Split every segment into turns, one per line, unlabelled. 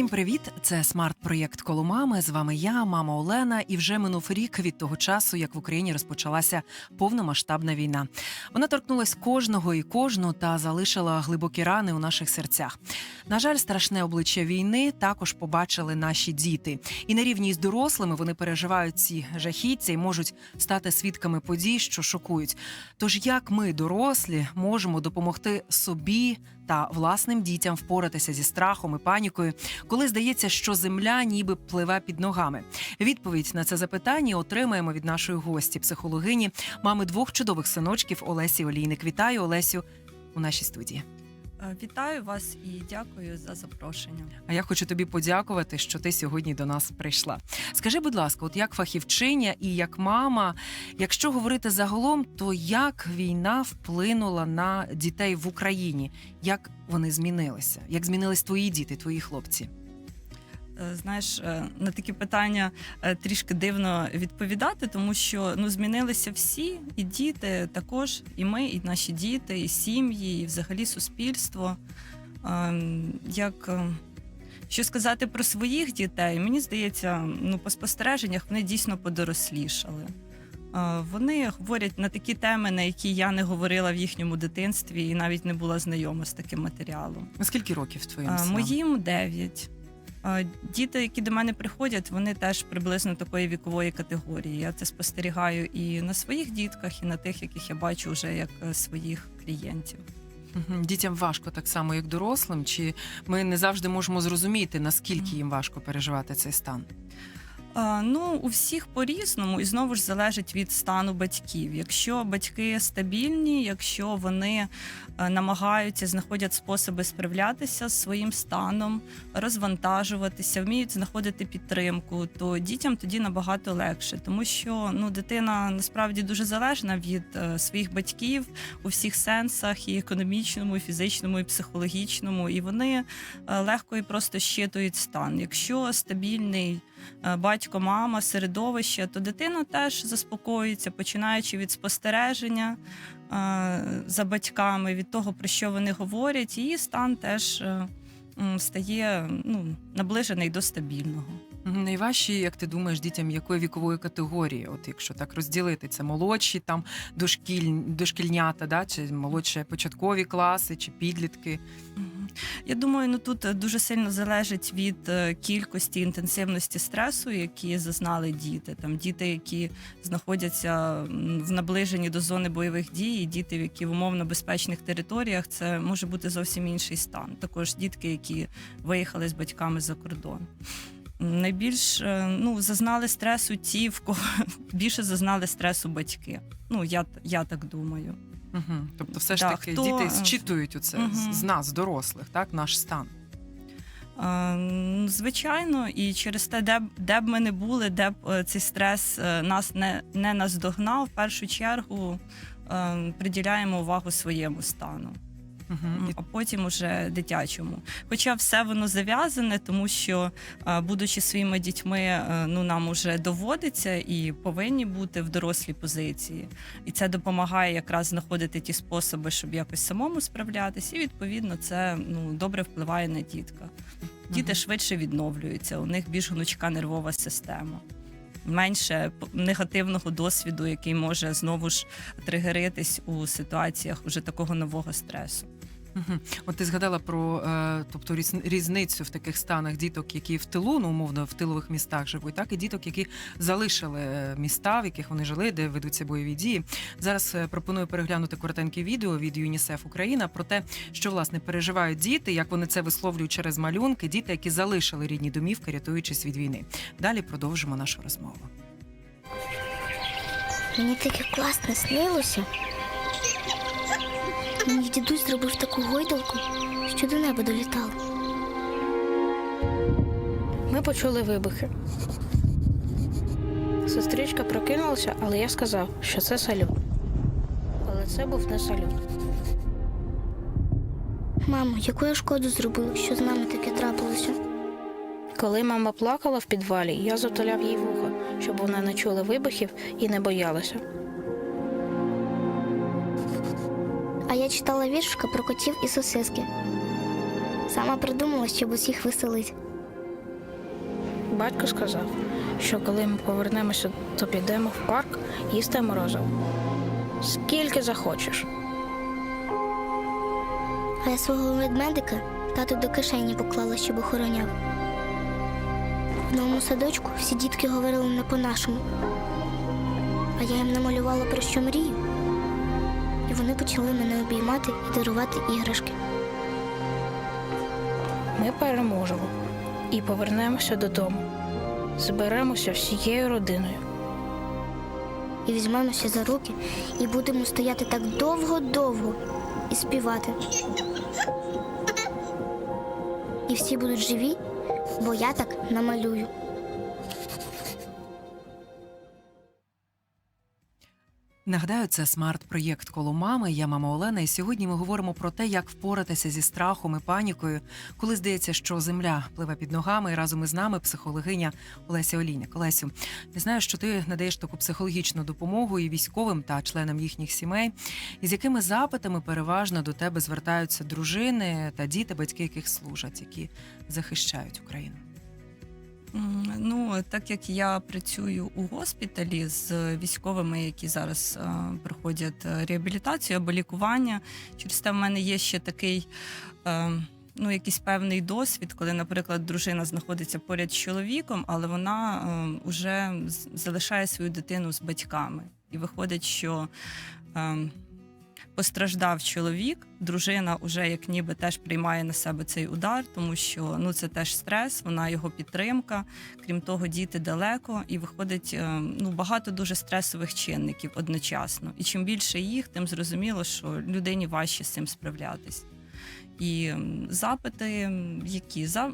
Всім привіт! Це смарт-проєкт коло мами. З вами я, мама Олена. І вже минув рік від того часу, як в Україні розпочалася повномасштабна війна. Вона торкнулась кожного і кожну та залишила глибокі рани у наших серцях. На жаль, страшне обличчя війни також побачили наші діти. І на рівні з дорослими вони переживають ці жахіття і можуть стати свідками подій, що шокують. Тож як ми, дорослі, можемо допомогти собі та власним дітям впоратися зі страхом і панікою, коли здається, що земля ніби пливе під ногами. Відповідь на це запитання отримаємо від нашої гості, психологині, мами двох чудових синочків Олесі Олійник. Вітаю Олесю у нашій студії.
Е, Вітаю вас і дякую за запрошення.
А я хочу тобі подякувати, що ти сьогодні до нас прийшла. Скажи, будь ласка, от як фахівчиня і як мама, якщо говорити загалом, то як війна вплинула на дітей в Україні? Як вони змінилися? Як змінились твої діти, твої хлопці?
Е, Знаєш, е, на такі питання е, трішки дивно відповідати, тому що ну змінилися всі, і діти також, і ми, і наші діти, і сім'ї, і взагалі суспільство. Ем, Як що сказати про своїх дітей, мені здається, ну по спостереженнях вони дійсно подорослішали. Вони говорять на такі теми, на які я не говорила в їхньому дитинстві, і навіть не була знайома з таким матеріалом.
Скільки років твоїм синам?
Моїм 9. Діти, які до мене приходять, вони теж приблизно такої вікової категорії. Я це спостерігаю і на своїх дітках, і на тих, яких я бачу вже як е, своїх клієнтів.
Дітям важко так само, як дорослим, чи ми не завжди можемо зрозуміти, наскільки їм важко переживати цей стан?
Ну, у всіх по-різному, і знову ж залежить від стану батьків. Якщо батьки стабільні, якщо вони е, намагаються, знаходять способи справлятися з своїм станом, розвантажуватися, вміють знаходити підтримку, то дітям тоді набагато легше, тому що ну, дитина насправді дуже залежна від е, своїх батьків у всіх сенсах, і економічному, і фізичному, і психологічному, і вони е, легко і просто щитують стан. Якщо стабільний батько, мама, середовище, то дитина теж заспокоюється, починаючи від спостереження е, за батьками, від того, про що вони говорять, її стан теж е, стає ну, наближений до стабільного.
Мгм. Найважчі, як ти думаєш, дітям якої вікової категорії? От якщо так розділити, це молодші там дошкіль... дошкільнята, да? чи молодші початкові класи, чи підлітки.
Я думаю, ну тут е, дуже сильно залежить від е, кількості інтенсивності стресу, які зазнали діти. Там діти, які знаходяться в наближенні до зони бойових дій, і діти, які в умовно безпечних територіях, це може бути зовсім інший стан. Також дітки, які виїхали з батьками за кордон. Найбільш е, ну, зазнали стресу ті, в кого більше зазнали стресу батьки. Ну, я, я так думаю.
Угу. Тобто, все ж
Да,
таки
хто,
діти
е,
зчитують з-
мгм.
з нас, дорослих, так, наш стан.
Е, Звичайно, і через те, де б, де б ми не були, де б е, цей стрес нас не, не наздогнав, в першу чергу е, приділяємо увагу своєму стану,
Угу.
а потім уже дитячому. Хоча все воно зав'язане, тому що, будучи своїми дітьми, е, ну нам уже доводиться і повинні бути в дорослій позиції. І це допомагає якраз знаходити ті способи, щоб якось самому справлятися. І відповідно це ну добре впливає на дітка. Діти
Мгм.
швидше відновлюються, у них більш гнучка нервова система. Менше негативного досвіду, який може знову ж тригеритись у ситуаціях уже такого нового стресу.
От ти згадала про е, тобто різ- різницю в таких станах діток, які в тилу, ну умовно в тилових містах живуть, так і діток, які залишили е, міста, в яких вони жили, де ведуться бойові дії. Зараз е, пропоную переглянути коротеньке відео від ЮНІСЕФ Україна про те, що власне переживають діти, як вони це висловлюють через малюнки, діти, які залишили рідні домівки, рятуючись від війни. Далі продовжимо нашу розмову.
Мені таке класно снилося. Мені дідусь зробив таку гойдалку, що до неба долітало.
Ми почули вибухи. Сестричка прокинулася, але я сказав, що це салют. Але це був не салют.
Мамо, яку я шкоду зробила, що з нами таке трапилося?
Коли мама плакала в підвалі, я затуляв їй вуха, щоб вона не чула вибухів і не боялася.
А я читала віршика про котів і сосиски. Сама придумала, щоб усіх веселить.
Батько сказав, що коли ми повернемося, то підемо в парк їсти морозиво. Скільки захочеш.
А я свого ведмедика тату до кишені поклала, щоб охороняв. В новому садочку всі дітки говорили не по-нашому. А я їм намалювала про що мрію. І вони почали мене обіймати і дарувати іграшки.
Ми переможемо і повернемося додому. Зберемося всією родиною.
І візьмемося за руки і будемо стояти так довго-довго і співати. І всі будуть живі, бо я так намалюю.
Нагадаю, це смарт-проєкт коло мами. Я мама Олена. І сьогодні ми говоримо про те, як впоратися зі страхом і панікою, коли здається, що земля пливе під ногами. І разом із нами психологиня Олеся Олійник. Олесю, я знаю, що ти надаєш таку психологічну допомогу і військовим та членам їхніх сімей. І з якими запитами переважно до тебе звертаються дружини та діти, батьки яких служать, які захищають Україну.
Ну, так як я працюю у госпіталі з військовими, які зараз е, проходять е, реабілітацію або лікування, через те в мене є ще такий. Е, Ну, якийсь певний досвід, коли, наприклад, дружина знаходиться поряд з чоловіком, але вона е, вже залишає свою дитину з батьками. І виходить, що постраждав чоловік, дружина вже як ніби теж приймає на себе цей удар, тому що ну це теж стрес, вона його підтримка. Крім того, діти далеко, і виходить е, ну багато дуже стресових чинників одночасно. І чим більше їх, тим зрозуміло, що людині важче з цим справлятись. І запити, які за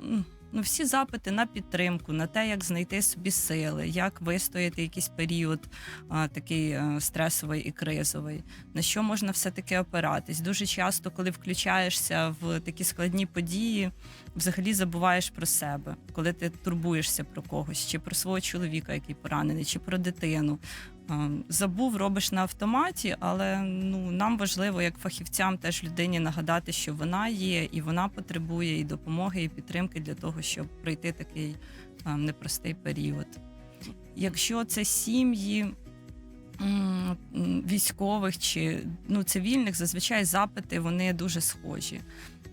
ну, всі запити на підтримку, на те, як знайти собі сили, як вистояти якийсь період а, такий е, стресовий і кризовий, на що можна все-таки опиратись. Дуже часто, коли включаєшся в такі складні події, взагалі забуваєш про себе, коли ти турбуєшся про когось, чи про свого чоловіка, який поранений, чи про дитину. Забув, робиш на автоматі, але ну нам важливо, як фахівцям, теж людині нагадати, що вона є, і вона потребує і допомоги, і підтримки для того, щоб пройти такий непростий період. Якщо це сім'ї військових чи ну, цивільних, зазвичай запити вони дуже схожі.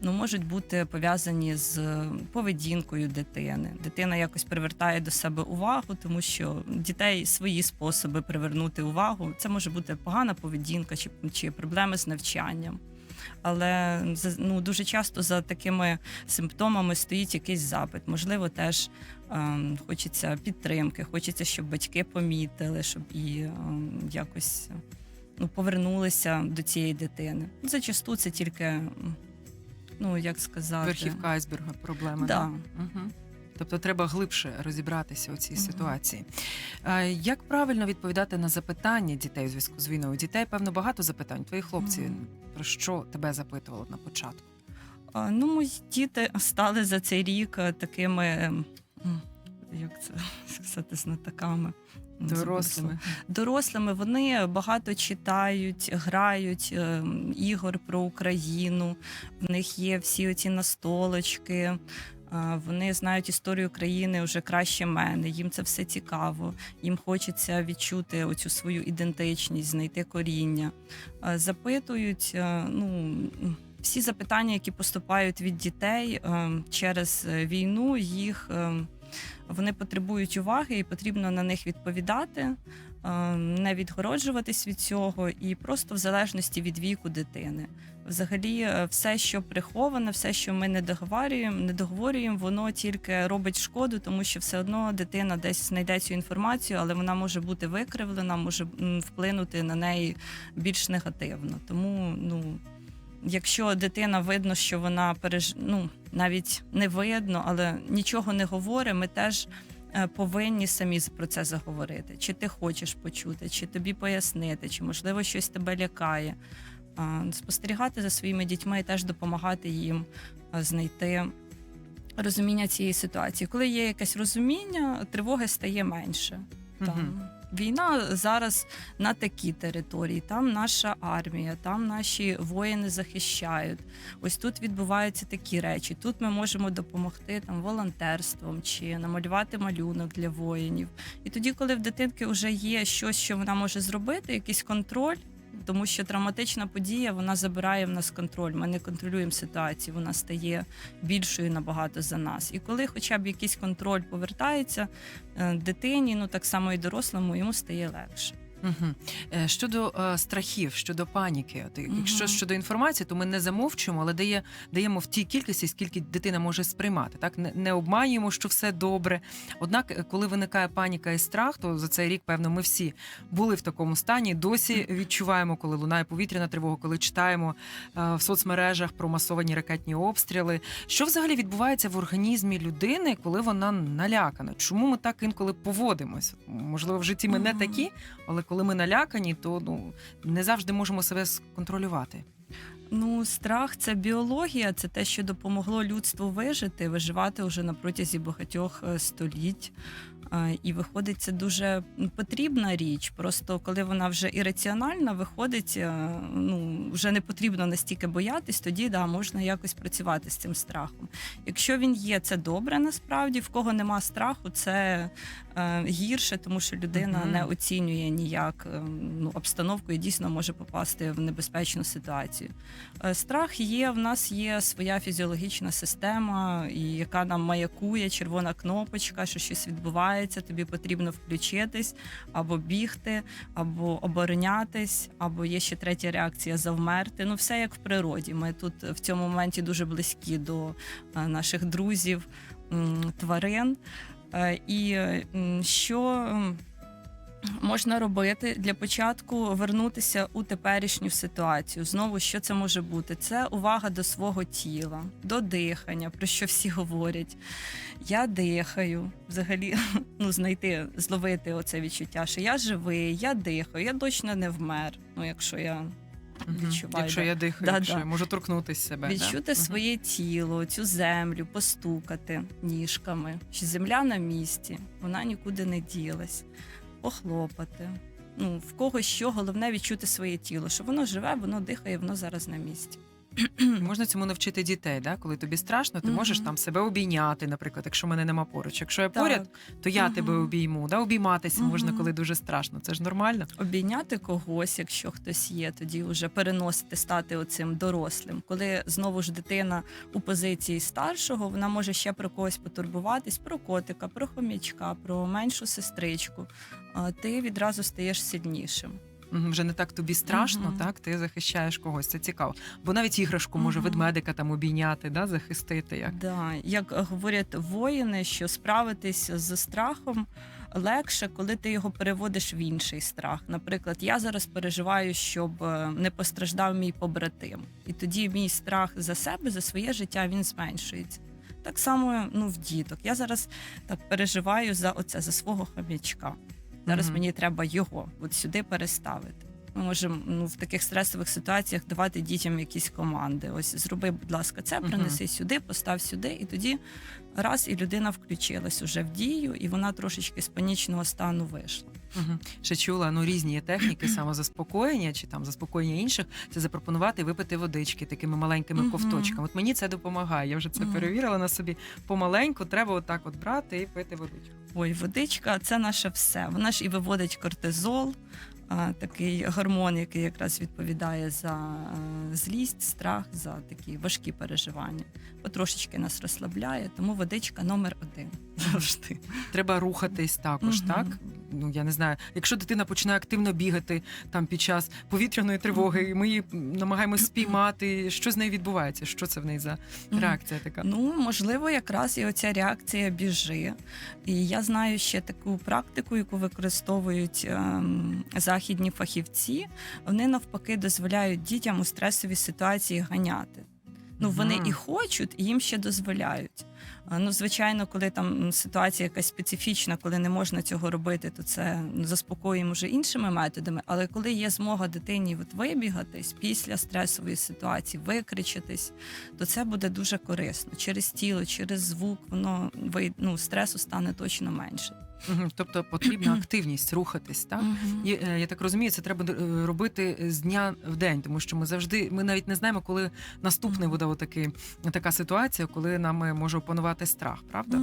Ну, можуть бути пов'язані з поведінкою дитини. Дитина якось привертає до себе увагу, тому що дітей свої способи привернути увагу. Це може бути погана поведінка чи, чи проблеми з навчанням. Але ну, дуже часто за такими симптомами стоїть якийсь запит. Можливо, теж ем, хочеться підтримки, хочеться, щоб батьки помітили, щоб і ем, якось ну, повернулися до цієї дитини. Зачасту це тільки, ну як сказати,
Верхівка айсберга проблеми.
Да.
Угу. Тобто треба глибше розібратися у цій
Мгм.
ситуації. Як правильно відповідати на запитання дітей у зв'язку з війною? Дітей, певно, багато запитань. Твої хлопці
Мгм.
про що тебе запитували на початку?
А, Ну, мої діти стали за цей рік е, такими, ем, як це сказати, знатоками. М,
Дорослими.
Дорослими вони багато читають, грають ем, ігор про Україну. В них є всі оці настолочки. а, Вони знають історію країни вже краще мене. Їм це все цікаво. Їм хочеться відчути оцю свою ідентичність, знайти коріння. А, Запитують, е, ну. всі запитання, які поступають від дітей е, через е, війну, їх е, вони потребують уваги, і потрібно на них відповідати, е, не відгороджуватись від цього, і просто в залежності від віку дитини. Взагалі, е, все, що приховане, все, що ми не договорюємо, не договорюємо, воно тільки робить шкоду, тому що все одно дитина десь знайде цю інформацію, але вона може бути викривлена, може вплинути на неї більш негативно. Тому ну. Якщо дитина видно, що вона переж... ну, навіть не видно, але нічого не говорить, ми теж е, повинні самі про це заговорити. Чи ти хочеш почути, чи тобі пояснити, чи можливо щось тебе лякає. Спостерігати за своїми дітьми і теж допомагати їм е, знайти розуміння цієї ситуації. Коли є якесь розуміння, тривоги стає менше. Там. Війна зараз на такій території, там наша армія, там наші воїни захищають. Ось тут відбуваються такі речі. Тут ми можемо допомогти там волонтерством чи намалювати малюнок для воїнів. І тоді, коли в дитинки вже є щось, що вона може зробити, якийсь контроль. Тому що травматична подія вона забирає в нас контроль. Ми не контролюємо ситуацію, вона стає більшою набагато за нас. І коли хоча б якийсь контроль повертається е, дитині, ну так само і дорослому, йому стає легше.
Угу. Щодо е, страхів, щодо паніки, от, якщо щодо інформації, то ми не замовчуємо, але дає, даємо в тій кількості, скільки дитина може сприймати. Так не, не обманюємо, що все добре. Однак, е, коли виникає паніка і страх, то за цей рік, певно, ми всі були в такому стані. Досі відчуваємо, коли лунає повітряна тривога, коли читаємо е, в соцмережах про масовані ракетні обстріли. Що взагалі відбувається в організмі людини, коли вона налякана? Чому ми так інколи поводимося? Можливо, в житті ми не такі, але коли ми налякані, то ну не завжди можемо себе сконтролювати.
Ну, страх це біологія, це те, що допомогло людству вижити, виживати вже на протязі багатьох е, століть. І виходить, це дуже потрібна річ. Просто коли вона вже ірраціональна, виходить, е, ну вже не потрібно настільки боятись, тоді да, можна якось працювати з цим страхом. Якщо він є, це добре насправді. В кого нема страху, це е, гірше, тому що людина
Мгм.
не оцінює ніяк е, ну, обстановку і дійсно може попасти в небезпечну ситуацію. Е, Страх є, в нас є своя фізіологічна система, і яка нам маякує, червона кнопочка, що щось відбувається, тобі потрібно включитись або бігти, або оборонятись, або є ще третя реакція завмерти. Ну, все як в природі. Ми тут в цьому моменті дуже близькі до е, наших друзів, тварин. Е, І е, що можна робити для початку вернутися у теперішню ситуацію. Знову що це може бути? Це увага до свого тіла, до дихання, про що всі говорять. Я дихаю, взагалі, ну знайти, зловити оце відчуття, що я живий, я дихаю, я точно не вмер. Ну, якщо я Відчуваю,
Якщо
да.
я дихаю,
Да,
якщо
да.
я можу торкнутися себе. да?
відчути
Мгм.
своє тіло, цю землю, постукати ніжками, що земля на місці, вона нікуди не ділась, похлопати. Ну, в кого що, головне відчути своє тіло, що воно живе, воно дихає, воно зараз на місці.
Можна цьому навчити дітей, да? коли тобі страшно, ти можеш там себе обійняти, наприклад, якщо мене нема поруч. Якщо я поряд, то я
Мгм.
тебе обійму. Да? Обійматися можна,
Мгм.
коли дуже страшно. Це ж нормально.
обійняти когось, якщо хтось є, тоді вже переносити, стати оцим дорослим. Коли знову ж дитина у позиції старшого, вона може ще про когось потурбуватись, про котика, про хомячка, про меншу сестричку. А Ти відразу стаєш сильнішим.
Вже не так тобі страшно,
Мгм.
так ти захищаєш когось. Це цікаво. Бо навіть іграшку може
Мгм.
ведмедика там обійняти, да? захистити. Як
Да, як говорять воїни, що справитись з страхом легше, коли ти його переводиш в інший страх. Наприклад, я зараз переживаю, щоб е, не постраждав мій побратим, і тоді мій страх за себе, за своє життя він зменшується. Так само ну, в діток. Я зараз так переживаю за оце, за свого хомячка. Зараз мені треба його от сюди переставити. Ми можемо ну, в таких стресових ситуаціях давати дітям якісь команди. Ось зроби, будь ласка, це принеси сюди, постав сюди, і тоді раз і людина включилась уже в дію, і вона трошечки з панічного стану вийшла.
Угу. Ще чула ну різні є техніки самозаспокоєння чи там заспокоєння інших. Це запропонувати випити водички такими маленькими
Мгм.
ковточками. От мені це допомагає. Я вже це
Мгм.
перевірила на собі. Помаленьку треба отак от брати і пити водичку.
Ой, водичка це наше все. Вона ж і виводить кортизол, такий гормон, який якраз відповідає за е, злість, страх, за такі важкі переживання. Потрошечки нас розслабляє, тому водичка номер один завжди.
Треба рухатись також,
Мгм.
так? Ну я не знаю. Якщо дитина починає активно бігати там під час повітряної тривоги, і ми її намагаємось спіймати, що з нею відбувається? Що це в неї за реакція така?
Ну, можливо, якраз і оця реакція біжи. І я знаю ще таку практику, яку використовують ем, західні фахівці. Вони навпаки дозволяють дітям у стресовій ситуації ганяти. Ну вони
Мгм.
і хочуть, і їм ще дозволяють. Ну, звичайно, коли там ситуація якась специфічна, коли не можна цього робити, то це заспокоюємо вже іншими методами. Але коли є змога дитині от вибігатись після стресової ситуації, викричатись, то це буде дуже корисно. Через тіло, через звук, воно ну, стресу стане точно менше.
Мгм. Тобто потрібна активність, рухатись, так? І, е, я так розумію, це треба е, робити з дня в день, тому що ми завжди, ми навіть не знаємо, коли наступний
Мгм.
буде отакий, така ситуація, коли нами може опанувати страх, правда?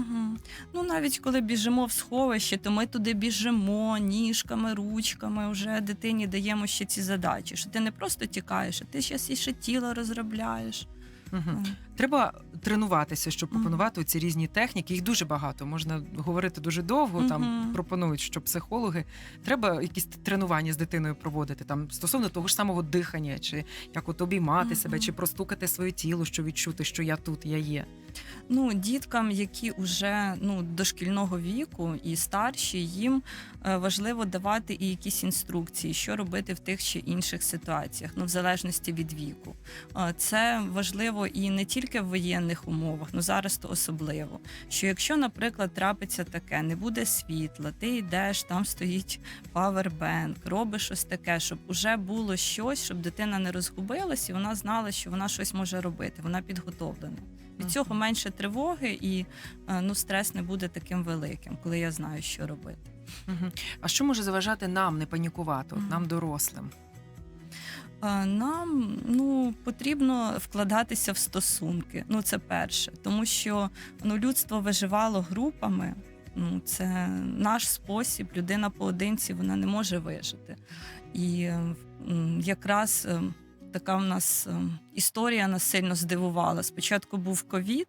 Ну, навіть коли біжимо в сховище, то ми туди біжимо ніжками, ручками. Вже дитині даємо ще ці задачі. Що ти не просто тікаєш, а ти ще ще тіло розробляєш.
Мгм. Треба тренуватися, щоб опанувати ці різні техніки. Їх дуже багато. Можна говорити дуже довго. Там пропонують, що психологи треба якісь тренування з дитиною проводити там стосовно того ж самого дихання, чи як от обіймати себе, чи простукати своє тіло, щоб відчути, що я тут, я є.
Ну, діткам, які вже ну, дошкільного віку і старші, їм е, важливо давати і якісь інструкції, що робити в тих чи інших ситуаціях, ну в залежності від віку. Е, Це важливо і не тільки в воєнних умовах, ну зараз то особливо. Що якщо, наприклад, трапиться таке, не буде світла, ти йдеш, там стоїть павербенк, робиш щось таке, щоб уже було щось, щоб дитина не розгубилась, і вона знала, що вона щось може робити. Вона підготовлена. Від цього менше тривоги і е, ну, стрес не буде таким великим, коли я знаю, що робити.
А що може заважати нам не панікувати, нам дорослим?
Нам ну, потрібно вкладатися в стосунки. Ну, це перше. Тому що ну, людство виживало групами. Ну, це наш спосіб. Людина поодинці вона не може вижити. І якраз е, така в нас е, історія нас сильно здивувала. Спочатку був ковід,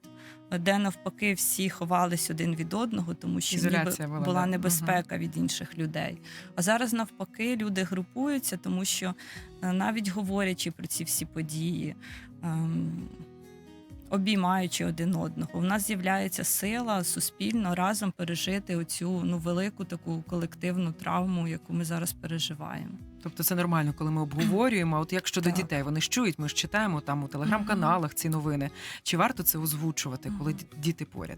де навпаки всі ховались один від одного, тому що ніби
була,
була небезпека від інших людей. А зараз навпаки люди групуються, тому що е, навіть говорячи про ці всі події. ем, Обіймаючи один одного, у нас з'являється сила суспільно разом пережити оцю ну велику таку колективну травму, яку ми зараз переживаємо.
Тобто це нормально, коли ми обговорюємо. А от як щодо
Так.
дітей, вони ж чують, ми ж читаємо там у телеграм-каналах ці новини. Чи варто це озвучувати, коли діти поряд?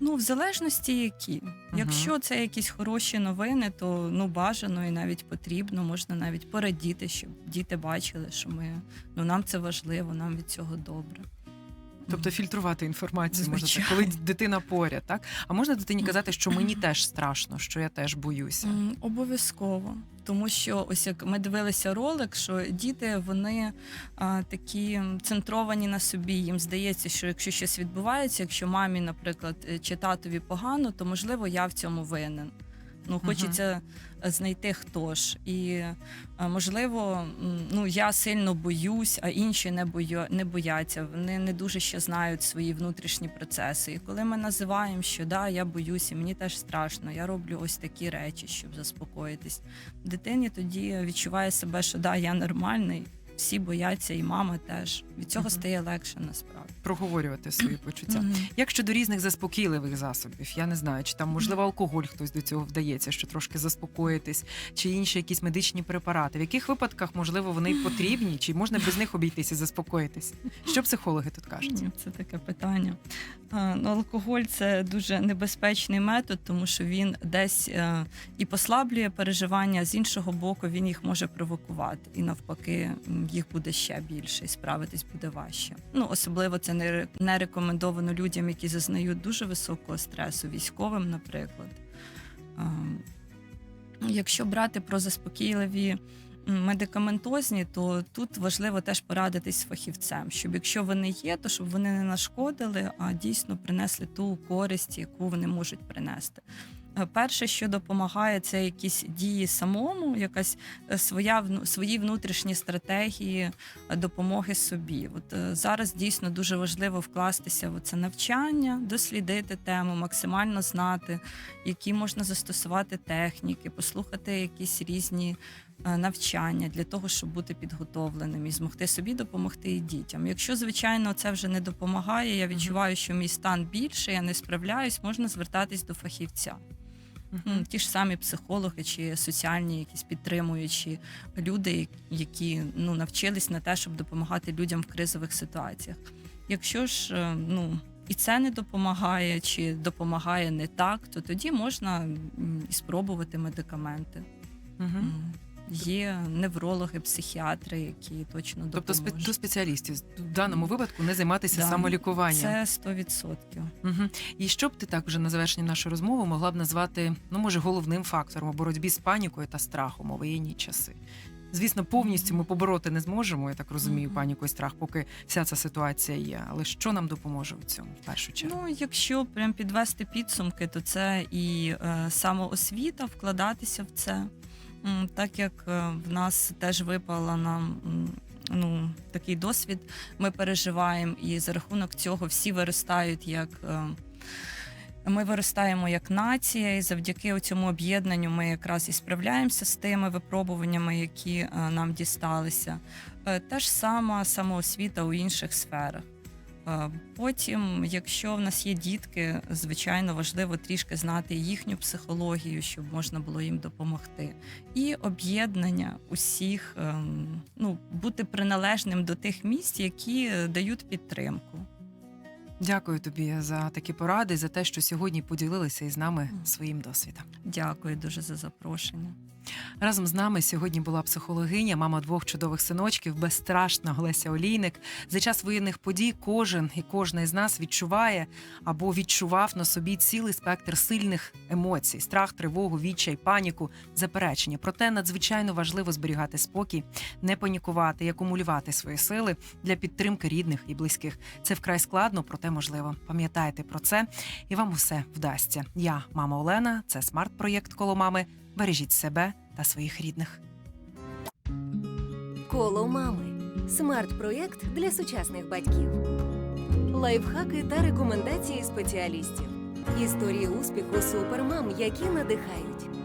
Ну, в залежності які. Якщо це якісь хороші новини, то ну бажано і навіть потрібно, можна навіть порадіти, щоб діти бачили, що ми ну нам це важливо, нам від цього добре.
Тобто фільтрувати інформацію можна так, коли дитина поряд, так? А можна дитині казати, що мені теж страшно, що я теж боюся.
Обов'язково. Тому що ось як ми дивилися ролик, що діти вони а, такі центровані на собі. Їм здається, що якщо щось відбувається, якщо мамі, наприклад, е, чи татові погано, то можливо я в цьому винен. Ну, хочеться знайти хто ж. І е, можливо, ну я сильно боюсь, а інші не бою, не бояться. Вони не дуже ще знають свої внутрішні процеси. І коли ми називаємо, що да, я боюсь, і мені теж страшно, я роблю ось такі речі, щоб заспокоїтись. Дитині тоді відчуває себе, що да, я нормальний. Всі бояться, і мама теж. Від цього стає легше насправді.
Проговорювати свої почуття. Як щодо різних заспокійливих засобів, я не знаю, чи там можливо алкоголь хтось до цього вдається, що трошки заспокоїтись, чи інші якісь медичні препарати. В яких випадках можливо вони потрібні, чи можна без них обійтися заспокоїтись? Що психологи тут кажуть?
Це таке питання. Ну, алкоголь це дуже небезпечний метод, тому що він десь е, і послаблює переживання, а з іншого боку, він їх може провокувати. І навпаки, їх буде ще більше, і справитись буде важче. Ну, особливо це не, не рекомендовано людям, які зазнають дуже високого стресу, військовим, наприклад. Якщо брати про заспокійливі медикаментозні, то тут важливо теж порадитись з фахівцем, щоб якщо вони є, то щоб вони не нашкодили, а дійсно принесли ту користь, яку вони можуть принести. Е, Перше, що допомагає, це якісь дії самому, якась е, своя свої внутрішні стратегії е, допомоги собі. От зараз дійсно дуже важливо вкластися в це навчання, дослідити тему, максимально знати, які можна застосувати техніки, послухати якісь різні навчання для того, щоб бути підготовленим і змогти собі допомогти і дітям. Якщо, звичайно, це вже не допомагає, я відчуваю, що мій стан більше, я не справляюсь, можна звертатись до фахівця. М, Ті ж самі психологи чи соціальні якісь підтримуючі люди, які ну навчились на те, щоб допомагати людям в кризових ситуаціях. Якщо ж е, ну і це не допомагає, чи допомагає не так, то тоді можна і спробувати медикаменти.
Мгм.
Є неврологи, психіатри, які точно
Тобто до спеціалістів в даному випадку не займатися
Да.
самолікуванням.
Це 100%.
Угу. І що б ти так вже на завершення нашої розмови могла б назвати, ну може, головним фактором у боротьбі з панікою та страхом у воєнні часи? Звісно, повністю ми побороти не зможемо, я так розумію, паніку і страх, поки вся ця ситуація є. Але що нам допоможе у цьому в першу чергу?
Ну, якщо прям підвести підсумки, то це і е, самоосвіта, вкладатися в це. Так як е, в нас теж випала нам ну, такий досвід, ми переживаємо, і за рахунок цього всі виростають як. е, Ми виростаємо як нація, і завдяки цьому об'єднанню ми якраз і справляємося з тими випробуваннями, які е, нам дісталися. Е, Та ж сама самоосвіта у інших сферах. Е, Потім, якщо в нас є дітки, звичайно важливо трішки знати їхню психологію, щоб можна було їм допомогти. І об'єднання усіх, ем, ну, бути приналежним до тих місць, які дають підтримку.
Дякую тобі за такі поради, за те, що сьогодні поділилися із нами своїм досвідом.
Дякую дуже за запрошення.
Разом з нами сьогодні була психологиня, мама двох чудових синочків, безстрашна Олеся Олійник. За час воєнних подій кожен і кожна із нас відчуває або відчував на собі цілий спектр сильних емоцій: страх, тривогу, відчай, паніку, заперечення. Проте надзвичайно важливо зберігати спокій, не панікувати і акумулювати свої сили для підтримки рідних і близьких. Це вкрай складно, проте можливо. Пам'ятайте про це, і вам усе вдасться. Я, мама Олена, це смарт-проєкт коло мами. Бережіть себе та своїх рідних.
Коло мами. Смарт-проєкт для сучасних батьків. Лайфхаки та рекомендації спеціалістів. Історії успіху супермам, які надихають.